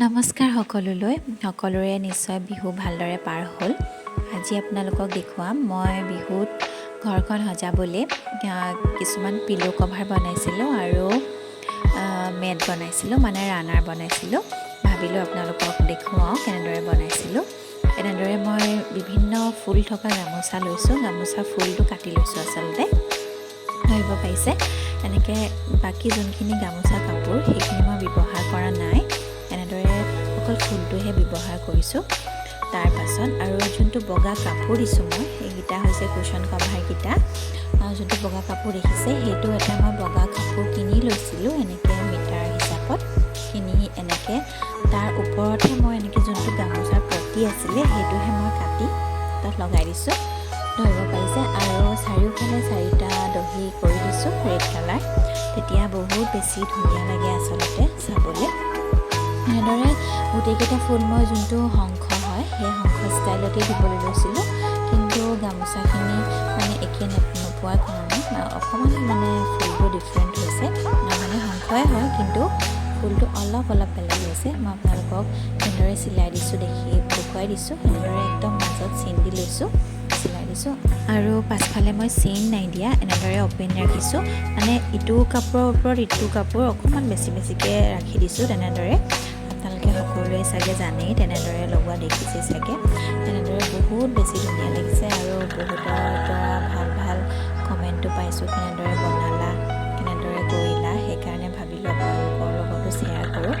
নমস্কাৰ সকলোলৈ। সকলোৰে নিশ্চয় বিহু ভালদৰে পাৰ হ'ল। আজি আপোনালোকক দেখুৱাম মই বিহুত ঘৰখন সজাবলৈ কিছুমান পিলো কভাৰ বনাইছিলোঁ আৰু মেট বনাইছিলোঁ মানে ৰানাৰ বনাইছিলোঁ। ভাবিলোঁ আপোনালোকক দেখুৱাওঁ কেনেদৰে বনাইছিলোঁ। এনেদৰে মই বিভিন্ন ফুল থকা গামোচা লৈছোঁ গামোচা ফুলটো কাটি লৈছোঁ আচলতে। ধৰিব পাৰিছে। এনেকৈ বাকী যোনখিনি গামোচা কাপোৰ সেইখিনি মই কৰিছোঁ তাৰ পাছত আৰু যোনটো বগা কাপোৰ দিছোঁ মই সেইকেইটা হৈছে কুশ্যন কভাৰকেইটা। যোনটো বগা কাপোৰ দেখিছে সেইটো এটা মই বগা কাপোৰ কিনি লৈছিলোঁ এনেকৈ মিটাৰ হিচাপত। কিনি এনেকৈ তাৰ ওপৰতহে মই এনেকৈ যোনটো গামোচাৰ পতি আছিলে সেইটোহে মই কাটি তাত লগাই দিছোঁ। ধৰিব পাৰিছে আৰু চাৰিওফালে চাৰিটা দহি কৰি দিছোঁ ৰেড কালাৰ তেতিয়া বহুত বেছি ধুনীয়া লাগে আচলতে চাবলৈ। এনেদৰে গোটেইকেইটা ফুল মই যোনটো শংখ হয় সেই শংখ ষ্টাইলতে দিবলৈ লৈছিলোঁ। কিন্তু গামোচাখিনি মানে একে নোপোৱাৰ কাৰণে অকণমান মানে ফুলটো ডিফাৰেণ্ট হৈছে। মানে শংখই হয় কিন্তু ফুলটো অলপ অলপ বেলেগ হৈছে। মই আপোনালোকক কেনেদৰে চিলাই দিছোঁ দেখি দেখুৱাই দিছোঁ। এনেদৰে একদম মাজত চিন দি লৈছোঁ চিলাই দিছোঁ। আৰু পাছফালে মই চেইন নাই দিয়া এনেদৰে অ'পেন ৰাখিছোঁ। মানে ইটো কাপোৰৰ ওপৰত ইটো কাপোৰ অকণমান বেছি বেছিকৈ ৰাখি দিছোঁ তেনেদৰে। আপোনালোকে সকলোৱে চাগে জানেই তেনেদৰে লগোৱা দেখিছে চাগে। তেনেদৰে বহুত বেছি ধুনীয়া লাগিছে আৰু বহুতৰ পৰা ভাল ভাল কমেণ্টো পাইছোঁ কেনেদৰে বনালা কেনেদৰে কৰিলা সেইকাৰণে ভাবিলোঁ আপোনালোকৰ লগতো শ্বেয়াৰ কৰোঁ।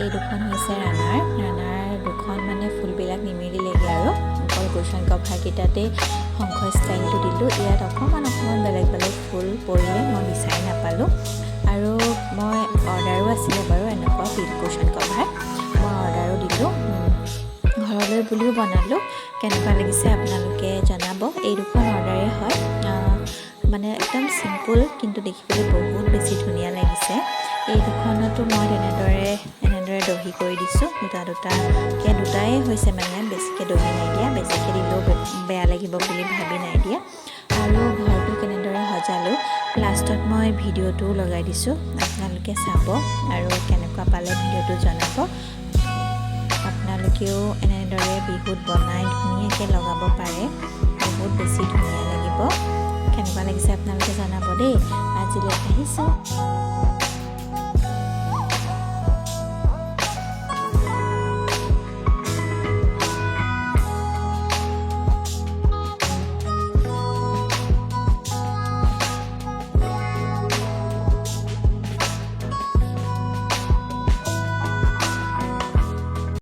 এই দুখন হৈছে ৰানাৰ ৰানাৰ দুখন মানে ফুলবিলাক নিমিলিলেগৈ আৰু। অকল কুশ্যন কভাৰকেইটাতেই শংখ ষ্টাইলটো দিলোঁ। ইয়াত অকণমান অকণমান বেলেগ বেলেগ ফুল পৰিলে মই বিচাৰি নাপালোঁ। আৰু মই অৰ্ডাৰো আছিলে বাৰু এনেকুৱা পিল কুশ্যন বুলিও বনালোঁ। কেনেকুৱা লাগিছে আপোনালোকে জনাব। এই দুখন অৰ্ডাৰেই হয়। মানে একদম চিম্পুল কিন্তু দেখিবলৈ বহুত বেছি ধুনীয়া লাগিছে। এই দুখনতো মই তেনেদৰে এনেদৰে দহি কৰি দিছোঁ। দুটা দুটাকৈ দুটাই হৈছে মানে বেছিকৈ দহি নাই দিয়া বেছিকৈ দিলেও বেয়া লাগিব বুলি ভাবি নাই দিয়া। আৰু ঘৰটো কেনেদৰে সজালোঁ লাষ্টত মই ভিডিঅ'টোও লগাই দিছোঁ। আপোনালোকে চাব আৰু কেনেকুৱা পালে ভিডিঅ'টো জনাব। আপোনালোকেও এনেদৰে বিহুত বনাই ধুনীয়াকৈ লগাব পাৰে। বহুত বেছি ধুনীয়া লাগিব। কেনেকুৱা লাগিছে আপোনালোকে জনাব দেই। আজিলৈ আহিছোঁ।